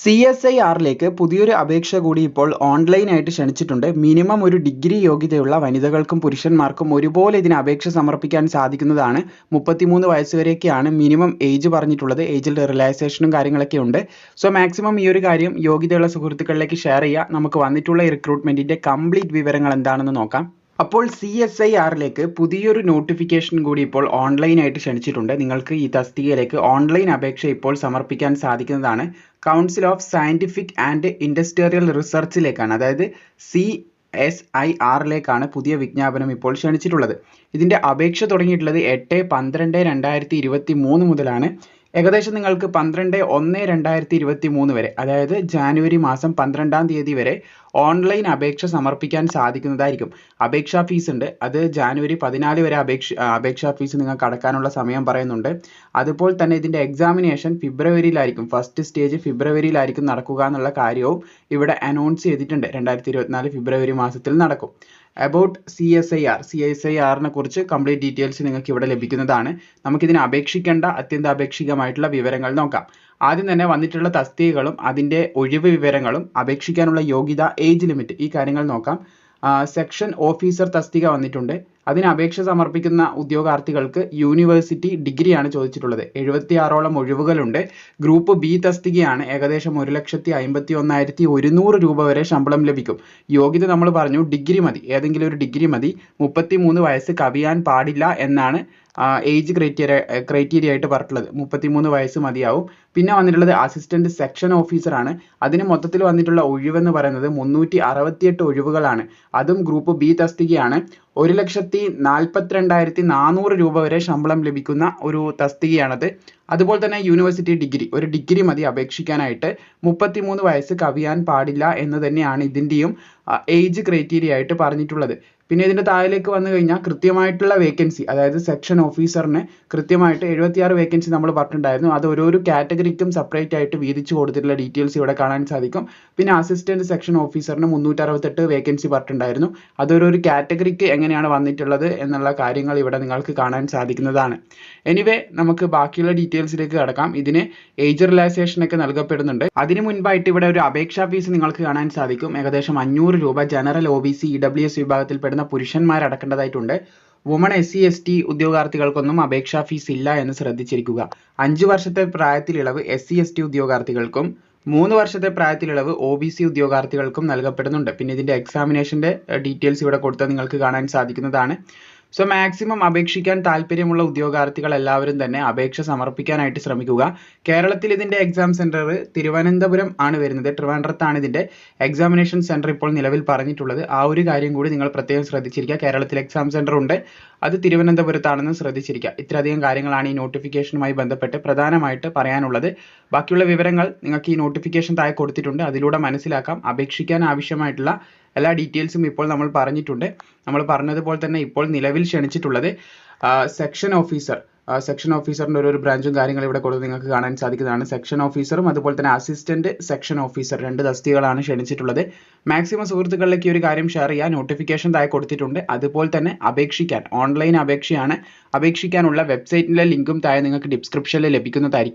C S I ആറിലേക്ക് പുതിയൊരു അപേക്ഷ കൂടി ഇപ്പോൾ ഓൺലൈനായിട്ട് ക്ഷണിച്ചിട്ടുണ്ട്. മിനിമം ഒരു ഡിഗ്രി യോഗ്യതയുള്ള വനിതകൾക്കും പുരുഷന്മാർക്കും ഒരുപോലെ ഇതിന് അപേക്ഷ സമർപ്പിക്കാൻ സാധിക്കുന്നതാണ്. മുപ്പത്തിമൂന്ന് വയസ്സ് വരെയൊക്കെയാണ് മിനിമം ഏജ് പറഞ്ഞിട്ടുള്ളത്. ഏജിൽ റിലാക്സേഷനും കാര്യങ്ങളൊക്കെ ഉണ്ട്. സോ മാക്സിമം ഈ ഒരു കാര്യം യോഗ്യതയുള്ള സുഹൃത്തുക്കളിലേക്ക് ഷെയർ ചെയ്യുക. നമുക്ക് വന്നിട്ടുള്ള റിക്രൂട്ട്മെന്റിന്റെ കംപ്ലീറ്റ് വിവരങ്ങൾ എന്താണെന്ന് നോക്കാം. അപ്പോൾ സി എസ് ഐ ആറിലേക്ക് പുതിയൊരു നോട്ടിഫിക്കേഷൻ കൂടി ഇപ്പോൾ ഓൺലൈനായിട്ട് ക്ഷണിച്ചിട്ടുണ്ട്. നിങ്ങൾക്ക് ഈ തസ്തികയിലേക്ക് ഓൺലൈൻ അപേക്ഷ ഇപ്പോൾ സമർപ്പിക്കാൻ സാധിക്കുന്നതാണ്. Council of scientific and industrial റിസർച്ചിലേക്കാണ് അതായത് സി എസ് ഐ ആറിലേക്കാണ് പുതിയ വിജ്ഞാപനം ഇപ്പോൾ ക്ഷണിച്ചിട്ടുള്ളത്. ഇതിന്റെ അപേക്ഷ തുടങ്ങിയിട്ടുള്ളത് എട്ട് പന്ത്രണ്ട് രണ്ടായിരത്തി ഇരുപത്തി മൂന്ന് മുതലാണ്. ഏകദേശം നിങ്ങൾക്ക് പന്ത്രണ്ട് ഒന്ന് രണ്ടായിരത്തി ഇരുപത്തി മൂന്ന് വരെ അതായത് ജാനുവരി മാസം പന്ത്രണ്ടാം തീയതി വരെ ഓൺലൈൻ അപേക്ഷ സമർപ്പിക്കാൻ സാധിക്കുന്നതായിരിക്കും. അപേക്ഷാ ഫീസ് ഉണ്ട്. അത് ജാനുവരി പതിനാല് വരെ അപേക്ഷ അപേക്ഷാ ഫീസ് നിങ്ങൾക്ക് അടക്കാനുള്ള സമയം പറയുന്നുണ്ട്. അതുപോലെ തന്നെ ഇതിന്റെ എക്സാമിനേഷൻ ഫെബ്രുവരിയിലായിരിക്കും. ഫസ്റ്റ് സ്റ്റേജ് ഫെബ്രുവരിയിലായിരിക്കും നടക്കുക എന്നുള്ള കാര്യവും ഇവിടെ അനൗൺസ് ചെയ്തിട്ടുണ്ട്. രണ്ടായിരത്തി ഇരുപത്തിനാല് ഫെബ്രുവരി മാസത്തിൽ നടക്കും. About C S I R C S I ആറിനെ കുറിച്ച് കംപ്ലീറ്റ് ഡീറ്റെയിൽസ് നിങ്ങൾക്ക് ഇവിടെ ലഭിക്കുന്നതാണ്. നമുക്കിതിന് അപേക്ഷിക്കേണ്ട അത്യന്താപേക്ഷികമായിട്ടുള്ള വിവരങ്ങൾ നോക്കാം. ആദ്യം തന്നെ വന്നിട്ടുള്ള തസ്തികകളും അതിന്റെ ഒഴിവ് വിവരങ്ങളും അപേക്ഷിക്കാനുള്ള യോഗ്യത ഏജ് ലിമിറ്റ് ഈ കാര്യങ്ങൾ നോക്കാം. സെക്ഷൻ ഓഫീസർ തസ്തിക വന്നിട്ടുണ്ട്. അതിന് അപേക്ഷ സമർപ്പിക്കുന്ന ഉദ്യോഗാർത്ഥികൾക്ക് യൂണിവേഴ്സിറ്റി ഡിഗ്രിയാണ് ചോദിച്ചിട്ടുള്ളത്. എഴുപത്തിയാറോളം ഒഴിവുകളുണ്ട്. ഗ്രൂപ്പ് ബി തസ്തികയാണ് ഏകദേശം ഒരു ലക്ഷത്തി അമ്പത്തി ഒന്നായിരത്തി ഒരുന്നൂറ് രൂപ വരെ ശമ്പളം ലഭിക്കും. യോഗ്യത നമ്മൾ പറഞ്ഞു ഡിഗ്രി മതി. ഏതെങ്കിലും ഒരു ഡിഗ്രി മതി. മുപ്പത്തി മൂന്ന് വയസ്സ് കവിയാൻ പാടില്ല എന്നാണ് ഏജ് ക്രൈറ്റീരിയ ക്രൈറ്റീരിയ ആയിട്ട് പറഞ്ഞിട്ടുള്ളത്. മുപ്പത്തിമൂന്ന് വയസ്സ് മതിയാവും. പിന്നെ വന്നിട്ടുള്ളത് അസിസ്റ്റന്റ് സെക്ഷൻ ഓഫീസറാണ്. അതിന് മൊത്തത്തിൽ വന്നിട്ടുള്ള ഒഴിവെന്ന് പറയുന്നത് മുന്നൂറ്റി അറുപത്തിയെട്ട് ഒഴിവുകളാണ്. അതും ഗ്രൂപ്പ് ബി തസ്തികയാണ്. ഒരു ലക്ഷത്തി നാൽപ്പത്തിരണ്ടായിരത്തി നാനൂറ് രൂപ വരെ ശമ്പളം ലഭിക്കുന്ന ഒരു തസ്തികയാണത്. അതുപോലെ തന്നെ യൂണിവേഴ്സിറ്റി ഡിഗ്രി ഒരു ഡിഗ്രി മതി അപേക്ഷിക്കാനായിട്ട്. മുപ്പത്തിമൂന്ന് വയസ്സ് കവിയാൻ പാടില്ല എന്ന് തന്നെയാണ് ഇതിന്റെയും ഏജ് ക്രൈറ്റീരിയ ആയിട്ട് പറഞ്ഞിട്ടുള്ളത്. പിന്നെ ഇതിന്റെ താഴേക്ക് വന്നു കഴിഞ്ഞാൽ കൃത്യമായിട്ടുള്ള വേക്കൻസി അതായത് സെക്ഷൻ ഓഫീസറിന് കൃത്യമായിട്ട് എഴുപത്തിയാറ് വേക്കൻസി നമ്മൾ പറഞ്ഞിട്ടുണ്ടായിരുന്നു. അത് ഓരോരോ കാറ്റഗറിക്കും സെപ്പറേറ്റ് ആയിട്ട് വീതിച്ചു കൊടുത്തിട്ടുള്ള ഡീറ്റെയിൽസ് ഇവിടെ കാണാൻ സാധിക്കും. പിന്നെ അസിസ്റ്റന്റ് സെക്ഷൻ ഓഫീസറിന് മുന്നൂറ്ററുപത്തെട്ട് വേക്കൻസി പറഞ്ഞിട്ടുണ്ടായിരുന്നു. അതൊരു കാറ്റഗറിക്ക് എങ്ങനെയാണ് വന്നിട്ടുള്ളത് എന്നുള്ള കാര്യങ്ങൾ ഇവിടെ നിങ്ങൾക്ക് കാണാൻ സാധിക്കുന്നതാണ്. എനിവേ നമുക്ക് ബാക്കിയുള്ള ഡീറ്റെയിൽസിലേക്ക് കടക്കാം. ഇതിന് ഏജ് റിലാക്സേഷൻ ഒക്കെ നൽകപ്പെടുന്നുണ്ട്. അതിന് മുൻപായിട്ട് ഇവിടെ ഒരു അപേക്ഷാ ഫീസ് നിങ്ങൾക്ക് കാണാൻ സാധിക്കും. ഏകദേശം അഞ്ഞൂറ് രൂപ general O B C E W S വിഭാഗത്തിൽപ്പെടുന്ന പുരുഷന്മാർ അടക്കേണ്ടതായിട്ടുണ്ട് woman S C S T ഉദ്യോഗാർത്ഥികൾക്കൊന്നും അപേക്ഷാ ഫീസ് ഇല്ല എന്ന് ശ്രദ്ധിച്ചിരിക്കുക. അഞ്ച് വർഷത്തെ പ്രായത്തിൽ ഇളവ് എസ് സി എസ് ടി ഉദ്യോഗാർത്ഥികൾക്കും മൂന്ന് വർഷത്തെ പ്രായത്തിൽ ഇളവ് ഒ ബി സി ഉദ്യോഗാർത്ഥികൾക്കും നൽകപ്പെടുന്നുണ്ട്. പിന്നെ ഇതിന്റെ എക്സാമിനേഷന്റെ ഡീറ്റെയിൽസ് ഇവിടെ കൊടുത്താൽ നിങ്ങൾക്ക് കാണാൻ സാധിക്കുന്നതാണ്. സോ മാക്സിമം അപേക്ഷിക്കാൻ താല്പര്യമുള്ള ഉദ്യോഗാർത്ഥികൾ എല്ലാവരും തന്നെ അപേക്ഷ സമർപ്പിക്കാനായിട്ട് ശ്രമിക്കുക. കേരളത്തിൽ ഇതിന്റെ എക്സാം സെന്റർ തിരുവനന്തപുരം ആണ് വരുന്നത്. ട്രിവാൻഡ്രത്താണ് ഇതിന്റെ എക്സാമിനേഷൻ സെന്റർ ഇപ്പോൾ നിലവിൽ പറഞ്ഞിട്ടുള്ളത്. ആ ഒരു കാര്യം കൂടി നിങ്ങൾ പ്രത്യേകം ശ്രദ്ധിച്ചിരിക്കുക. കേരളത്തിൽ എക്സാം സെന്റർ ഉണ്ട്. അത് തിരുവനന്തപുരത്താണെന്ന് ശ്രദ്ധിച്ചിരിക്കുക. ഇത്രയധികം കാര്യങ്ങളാണ് ഈ നോട്ടിഫിക്കേഷനുമായി ബന്ധപ്പെട്ട് പ്രധാനമായിട്ട് പറയാനുള്ളത്. ബാക്കിയുള്ള വിവരങ്ങൾ നിങ്ങൾക്ക് ഈ നോട്ടിഫിക്കേഷൻ താഴെ കൊടുത്തിട്ടുണ്ട്. അതിലൂടെ മനസ്സിലാക്കാം. അപേക്ഷിക്കാൻ ആവശ്യമായിട്ടുള്ള എല്ലാ ഡീറ്റെയിൽസും ഇപ്പോൾ നമ്മൾ പറഞ്ഞിട്ടുണ്ട്. നമ്മൾ പറഞ്ഞതുപോലെ തന്നെ ഇപ്പോൾ നിലവിൽ ക്ഷണിച്ചിട്ടുള്ളത് സെക്ഷൻ ഓഫീസർ സെക്ഷൻ ഓഫീസറിന്റെ ഓരോ ബ്രാഞ്ചും കാര്യങ്ങളും ഇവിടെ കൊടുത്ത് നിങ്ങൾക്ക് കാണാൻ സാധിക്കുന്നതാണ്. സെക്ഷൻ ഓഫീസറും അതുപോലെ തന്നെ അസിസ്റ്റന്റ് സെക്ഷൻ ഓഫീസർ രണ്ട് തസ്തികകളാണ് ക്ഷണിച്ചിട്ടുള്ളത്. മാക്സിമം സുഹൃത്തുക്കളിലേക്ക് ഈ ഒരു കാര്യം ഷെയർ ചെയ്യാൻ നോട്ടിഫിക്കേഷൻ താഴെ കൊടുത്തിട്ടുണ്ട്. അതുപോലെ തന്നെ അപേക്ഷിക്കാൻ ഓൺലൈൻ അപേക്ഷയാണ്. അപേക്ഷിക്കാനുള്ള വെബ്സൈറ്റിന്റെ ലിങ്കും താഴെ നിങ്ങൾക്ക് ഡിസ്ക്രിപ്ഷനിൽ ലഭിക്കുന്നതായിരിക്കും.